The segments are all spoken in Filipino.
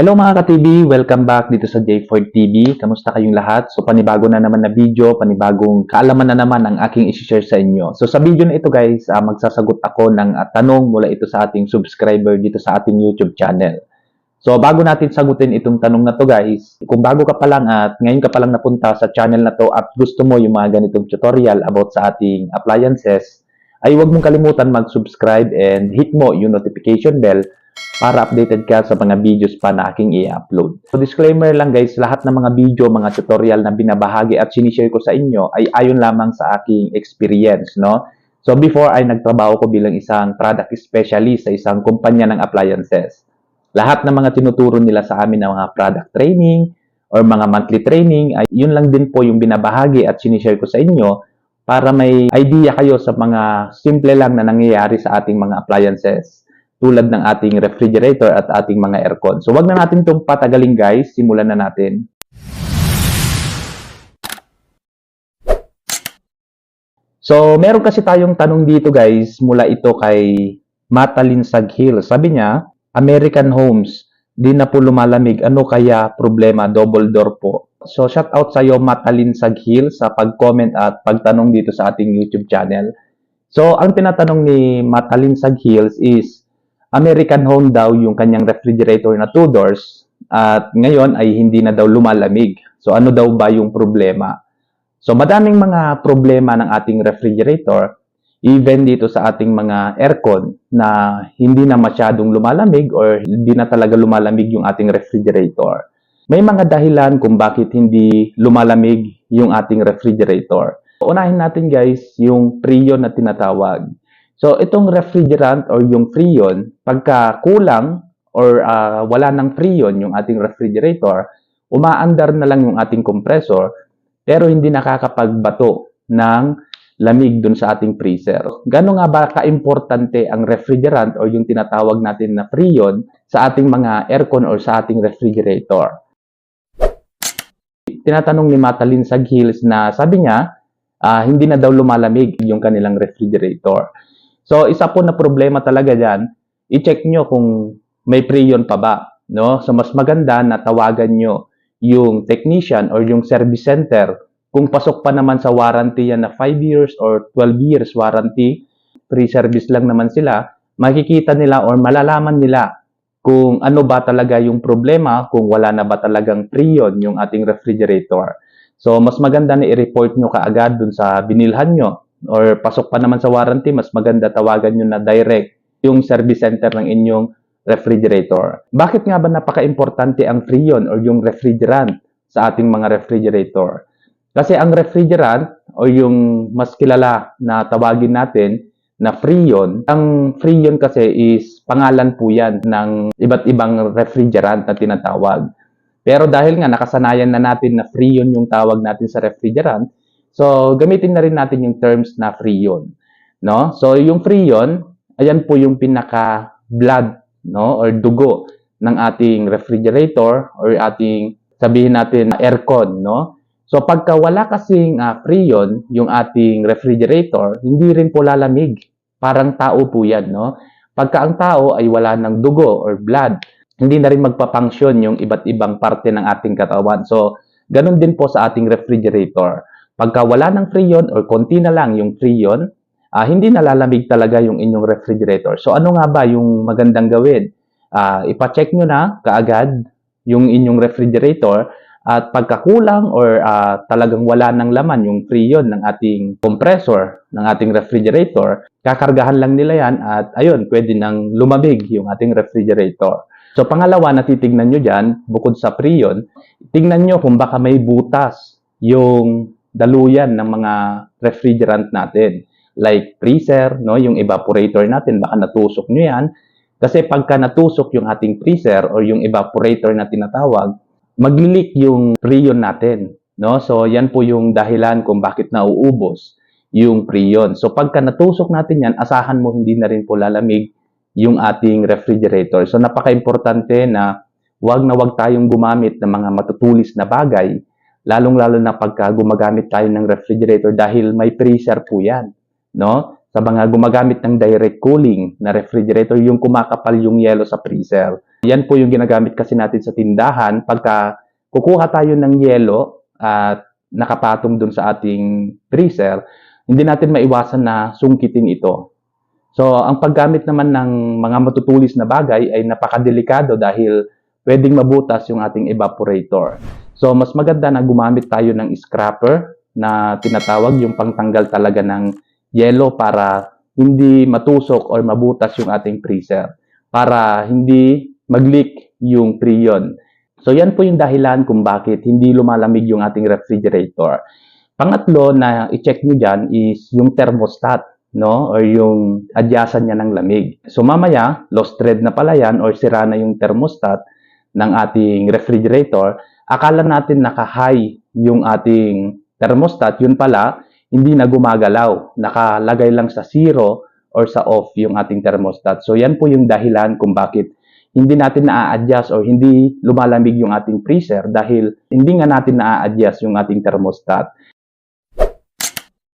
Hello mga ka-TV! Welcome back dito sa J4 TV. Kamusta kayong lahat? So panibago na naman na video, panibagong kaalaman na naman ang aking isi-share sa inyo. So sa video na ito guys, ah, magsasagot ako ng ah, tanong mula ito sa ating subscriber dito sa ating YouTube channel. So bago natin sagutin itong tanong na to guys, kung bago ka pa lang at ngayon ka pa lang napunta sa channel na to at gusto mo yung mga ganitong tutorial about sa ating appliances, ay huwag mong kalimutan mag-subscribe and hit mo yung notification bell para updated ka sa mga videos pa na aking i-upload. So disclaimer lang guys, lahat ng mga video, mga tutorial na binabahagi at sinishare ko sa inyo ay ayon lamang sa aking experience, no? So before ay nagtrabaho ko bilang isang product specialist sa isang kumpanya ng appliances. Lahat ng mga tinuturo nila sa amin ng mga product training or mga monthly training, ay yun lang din po yung binabahagi at sinishare ko sa inyo para may idea kayo sa mga simple lang na nangyayari sa ating mga appliances tulad ng ating refrigerator at ating mga aircon. So wag na natin itong patagalin guys, simulan na natin. So meron kasi tayong tanong dito guys, mula ito kay Matalinsag Hill. Sabi niya, American homes, di na po lumalamig. Ano kaya problema? Double door po. So shout out sa iyo Matalinsag Hill sa pag-comment at pagtanong dito sa ating YouTube channel. So ang tinatanong ni Matalinsag Hills is, American home daw yung kanyang refrigerator na two doors at ngayon ay hindi na daw lumalamig. So ano daw ba yung problema? So madaming mga problema ng ating refrigerator even dito sa ating mga aircon na hindi na masyadong lumalamig or hindi na talaga lumalamig yung ating refrigerator. May mga dahilan kung bakit hindi lumalamig yung ating refrigerator. Unahin natin guys yung Freon na tinatawag. So, itong refrigerant or yung freon, pagka kulang or ah, wala ng freon yung ating refrigerator, umaandar na lang yung ating compressor, pero hindi nakakapagbato ng lamig dun sa ating freezer. Gano'n nga ba ka-importante ang refrigerant or yung tinatawag natin na freon sa ating mga aircon or sa ating refrigerator? Tinatanong ni Matalin Hills na sabi niya, ah, hindi na daw lumalamig yung kanilang refrigerator. So, isa po na problema talaga dyan, i-check nyo kung may freon pa ba. No? So, mas maganda na tawagan nyo yung technician or yung service center. Kung pasok pa naman sa warranty yan na 5 years or 12 years warranty, free service lang naman sila, makikita nila or malalaman nila kung ano ba talaga yung problema, kung wala na ba talagang freon yung ating refrigerator. So, mas maganda na i-report nyo kaagad dun sa binilhan nyo or pasok pa naman sa warranty, mas maganda tawagan nyo na direct yung service center ng inyong refrigerator. Bakit nga ba napaka-importante ang freon or yung refrigerant sa ating mga refrigerator? Kasi ang refrigerant o yung mas kilala na tawagin natin na freon, ang freon kasi is pangalan po yan ng iba't ibang refrigerant na tinatawag. Pero dahil nga nakasanayan na natin na freon yung tawag natin sa refrigerant, So, gamitin na rin natin yung terms na freon. No? So, yung freon, ayan po yung pinaka-blood no? or dugo ng ating refrigerator or ating sabihin natin aircon. No? So, pagka wala kasing uh, freon yung ating refrigerator, hindi rin po lalamig. Parang tao po yan. No? Pagka ang tao ay wala ng dugo or blood, hindi na rin magpapunction yung iba't ibang parte ng ating katawan. So, ganun din po sa ating refrigerator. Pagka wala ng freon or konti na lang yung freon, uh, hindi nalalamig talaga yung inyong refrigerator. So ano nga ba yung magandang gawin? Uh, ipacheck nyo na kaagad yung inyong refrigerator at pagkakulang or uh, talagang wala ng laman yung freon ng ating compressor ng ating refrigerator, kakargahan lang nila yan at ayun, pwede nang lumamig yung ating refrigerator. So pangalawa na titignan nyo dyan, bukod sa freon, tingnan nyo kung baka may butas yung daluyan ng mga refrigerant natin. Like freezer, no, yung evaporator natin, baka natusok nyo yan. Kasi pagka natusok yung ating freezer or yung evaporator na tinatawag, magli-leak yung freon natin. No? So, yan po yung dahilan kung bakit nauubos yung freon. So, pagka natusok natin yan, asahan mo hindi na rin po lalamig yung ating refrigerator. So, napaka-importante na wag na wag tayong gumamit ng mga matutulis na bagay lalong-lalo na pagka gumagamit tayo ng refrigerator dahil may freezer po yan, no? Sa mga gumagamit ng direct cooling na refrigerator, yung kumakapal yung yelo sa freezer. Yan po yung ginagamit kasi natin sa tindahan pagka kukuha tayo ng yelo at nakapatong dun sa ating freezer, hindi natin maiwasan na sungkitin ito. So, ang paggamit naman ng mga matutulis na bagay ay napakadelikado dahil pwedeng mabutas yung ating evaporator. So, mas maganda na gumamit tayo ng scraper na tinatawag yung pangtanggal talaga ng yelo para hindi matusok or mabutas yung ating freezer. Para hindi mag-leak yung prion. So, yan po yung dahilan kung bakit hindi lumalamig yung ating refrigerator. Pangatlo na i-check nyo dyan is yung thermostat, no? Or yung adyasan niya ng lamig. So, mamaya, lost thread na pala yan or sira na yung thermostat ng ating refrigerator. Akala natin naka-high yung ating thermostat. Yun pala, hindi na gumagalaw. Nakalagay lang sa zero or sa off yung ating thermostat. So, yan po yung dahilan kung bakit hindi natin na-adjust or hindi lumalamig yung ating freezer dahil hindi nga natin na-adjust yung ating thermostat.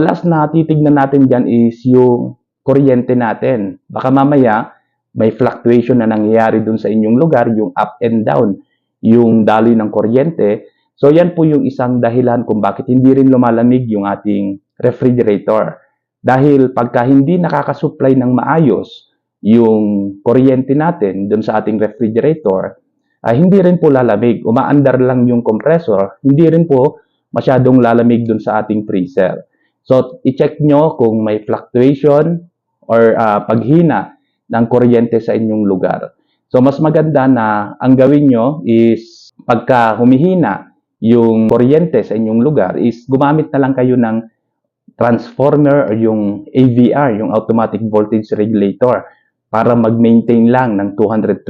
Last na titignan natin dyan is yung kuryente natin. Baka mamaya may fluctuation na nangyayari dun sa inyong lugar, yung up and down, yung daloy ng kuryente. So yan po yung isang dahilan kung bakit hindi rin lumalamig yung ating refrigerator. Dahil pagka hindi nakakasupply ng maayos yung kuryente natin dun sa ating refrigerator, ay hindi rin po lalamig. Umaandar lang yung compressor, hindi rin po masyadong lalamig dun sa ating freezer. So, i-check nyo kung may fluctuation or ah, paghina ng kuryente sa inyong lugar. So, mas maganda na ang gawin nyo is pagka humihina yung kuryente sa inyong lugar is gumamit na lang kayo ng transformer or yung AVR, yung automatic voltage regulator para mag-maintain lang ng 220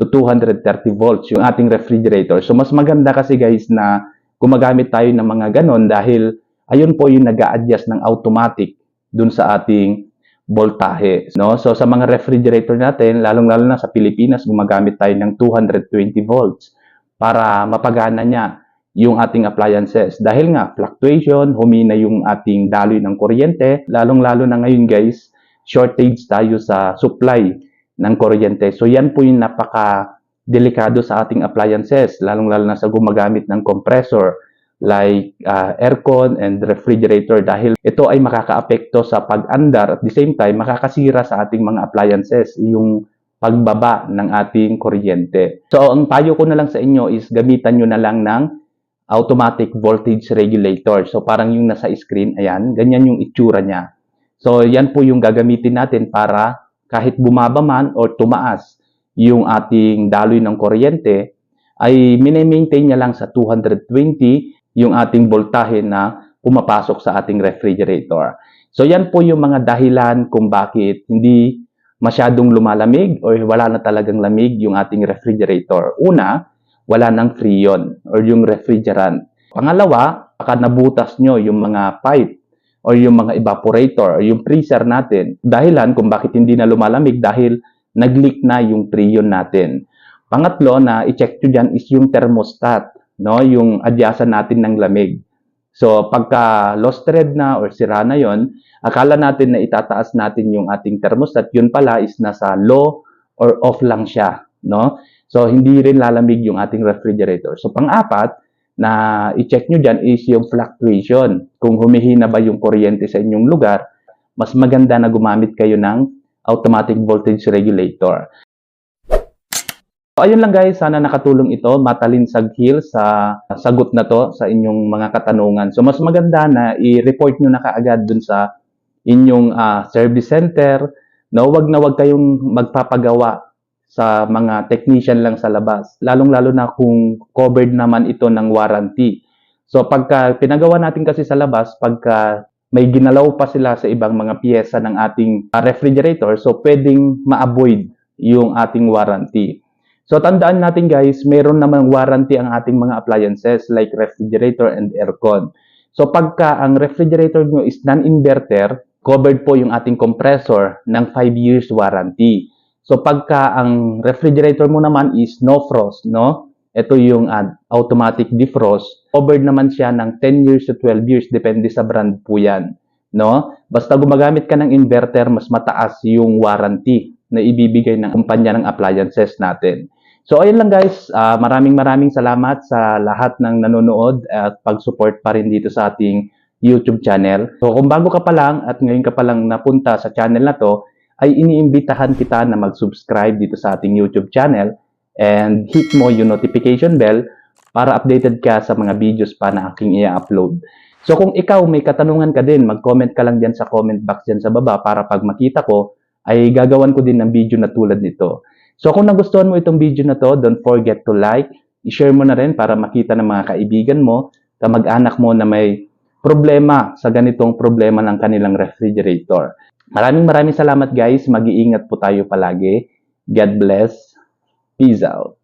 to 230 volts yung ating refrigerator. So, mas maganda kasi guys na gumagamit tayo ng mga ganon dahil ayun po yung nag adjust ng automatic dun sa ating voltahe. No? So sa mga refrigerator natin, lalong-lalo na sa Pilipinas, gumagamit tayo ng 220 volts para mapagana niya yung ating appliances. Dahil nga, fluctuation, humina yung ating daloy ng kuryente, lalong-lalo na ngayon guys, shortage tayo sa supply ng kuryente. So yan po yung napaka delikado sa ating appliances, lalong-lalo na sa gumagamit ng compressor, like uh, aircon and refrigerator dahil ito ay makakaapekto sa pag-andar at the same time makakasira sa ating mga appliances yung pagbaba ng ating kuryente. So ang payo ko na lang sa inyo is gamitan nyo na lang ng automatic voltage regulator. So parang yung nasa screen, ayan, ganyan yung itsura niya. So yan po yung gagamitin natin para kahit bumaba man or tumaas yung ating daloy ng kuryente, ay mini-maintain niya lang sa 220 yung ating voltahe na pumapasok sa ating refrigerator. So yan po yung mga dahilan kung bakit hindi masyadong lumalamig or wala na talagang lamig yung ating refrigerator. Una, wala ng freon or yung refrigerant. Pangalawa, baka nabutas nyo yung mga pipe or yung mga evaporator or yung freezer natin. Dahilan kung bakit hindi na lumalamig dahil nag-leak na yung freon natin. Pangatlo na i-check nyo dyan is yung thermostat no? Yung adyasan natin ng lamig. So, pagka lost thread na or sira na yon, akala natin na itataas natin yung ating thermostat, yun pala is nasa low or off lang siya, no? So, hindi rin lalamig yung ating refrigerator. So, pang-apat, na i-check nyo dyan is yung fluctuation. Kung humihina ba yung kuryente sa inyong lugar, mas maganda na gumamit kayo ng automatic voltage regulator. So, ayun lang guys, sana nakatulong ito, matalin saghil sa sagot na to sa inyong mga katanungan. So mas maganda na i-report nyo na kaagad dun sa inyong ah, service center. No, wag na wag kayong magpapagawa sa mga technician lang sa labas. Lalong-lalo na kung covered naman ito ng warranty. So pagka pinagawa natin kasi sa labas, pagka may ginalaw pa sila sa ibang mga piyesa ng ating ah, refrigerator, so pwedeng ma-avoid yung ating warranty. So tandaan natin guys, meron namang warranty ang ating mga appliances like refrigerator and aircon. So pagka ang refrigerator nyo is non-inverter, covered po yung ating compressor ng 5 years warranty. So pagka ang refrigerator mo naman is no frost, no? Ito yung uh, automatic defrost. Covered naman siya ng 10 years to 12 years, depende sa brand po yan. No? Basta gumagamit ka ng inverter, mas mataas yung warranty na ibibigay ng kumpanya ng appliances natin. So ayun lang guys, Ah, maraming maraming salamat sa lahat ng nanonood at pag-support pa rin dito sa ating YouTube channel. So kung bago ka pa lang at ngayon ka pa lang napunta sa channel na to, ay iniimbitahan kita na mag-subscribe dito sa ating YouTube channel and hit mo yung notification bell para updated ka sa mga videos pa na aking i-upload. So kung ikaw may katanungan ka din, mag-comment ka lang dyan sa comment box dyan sa baba para pag makita ko, ay gagawan ko din ng video na tulad nito. So kung nagustuhan mo itong video na to, don't forget to like, i-share mo na rin para makita ng mga kaibigan mo, kamag-anak mo na may problema sa ganitong problema ng kanilang refrigerator. Maraming maraming salamat guys. Mag-iingat po tayo palagi. God bless. Peace out.